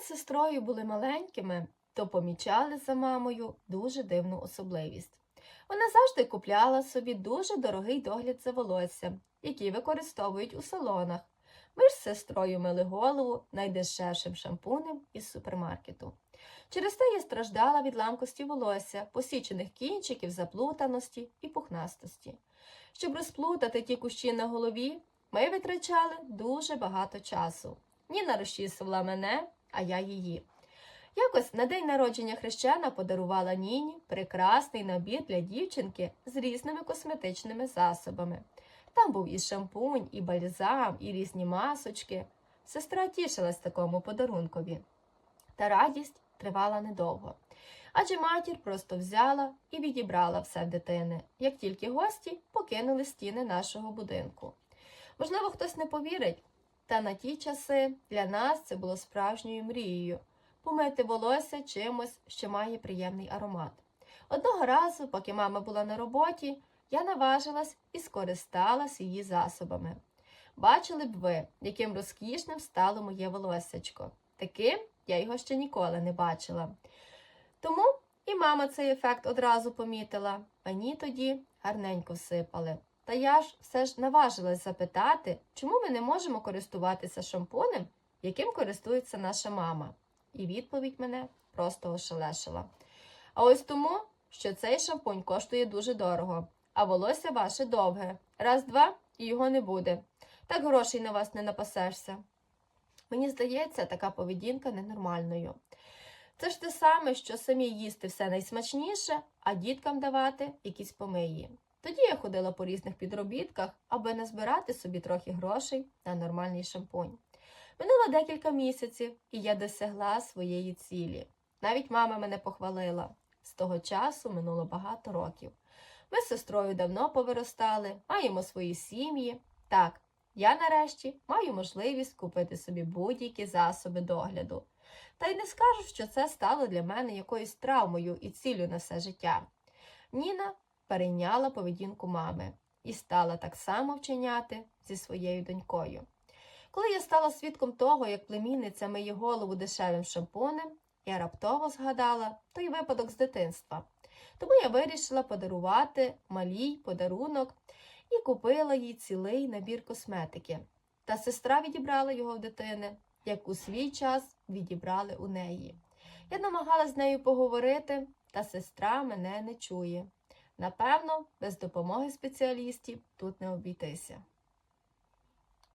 з сестрою були маленькими, то помічали за мамою дуже дивну особливість. Вона завжди купляла собі дуже дорогий догляд за волоссям, який використовують у салонах. Ми ж з сестрою мили голову найдешевшим шампунем із супермаркету. Через те я страждала від ламкості волосся, посічених кінчиків, заплутаності і пухнастості. Щоб розплутати ті кущі на голові, ми витрачали дуже багато часу. Ніна розчісувала мене, а я її. Якось на день народження хрещена подарувала Ніні прекрасний набір для дівчинки з різними косметичними засобами. Там був і шампунь, і бальзам, і різні масочки. Сестра тішилась такому подарункові. Та радість тривала недовго. Адже матір просто взяла і відібрала все в дитини, як тільки гості покинули стіни нашого будинку. Можливо, хтось не повірить, та на ті часи для нас це було справжньою мрією помити волосся чимось, що має приємний аромат. Одного разу, поки мама була на роботі, я наважилась і скористалась її засобами. Бачили б ви, яким розкішним стало моє волоссячко. Таким я його ще ніколи не бачила. Тому і мама цей ефект одразу помітила. Мені тоді гарненько всипали. Та я ж все ж наважилась запитати, чому ми не можемо користуватися шампунем, яким користується наша мама. І відповідь мене просто ошелешила. А ось тому, що цей шампунь коштує дуже дорого, а волосся ваше довге. Раз-два і його не буде. Так грошей на вас не напасешся. Мені здається, така поведінка ненормальною. Це ж те саме, що самі їсти все найсмачніше, а діткам давати якісь помиї. Тоді я ходила по різних підробітках, аби назбирати собі трохи грошей на нормальний шампунь. Минуло декілька місяців, і я досягла своєї цілі. Навіть мама мене похвалила. З того часу минуло багато років. Ми з сестрою давно повиростали, маємо свої сім'ї. Так, я нарешті маю можливість купити собі будь-які засоби догляду. Та й не скажу, що це стало для мене якоюсь травмою і ціллю на все життя. Ніна перейняла поведінку мами і стала так само вчиняти зі своєю донькою. Коли я стала свідком того, як племінниця миє голову дешевим шампунем, я раптово згадала той випадок з дитинства. Тому я вирішила подарувати малій подарунок і купила їй цілий набір косметики. Та сестра відібрала його в дитини, як у свій час відібрали у неї. Я намагалась з нею поговорити, та сестра мене не чує. Напевно, без допомоги спеціалістів тут не обійтися.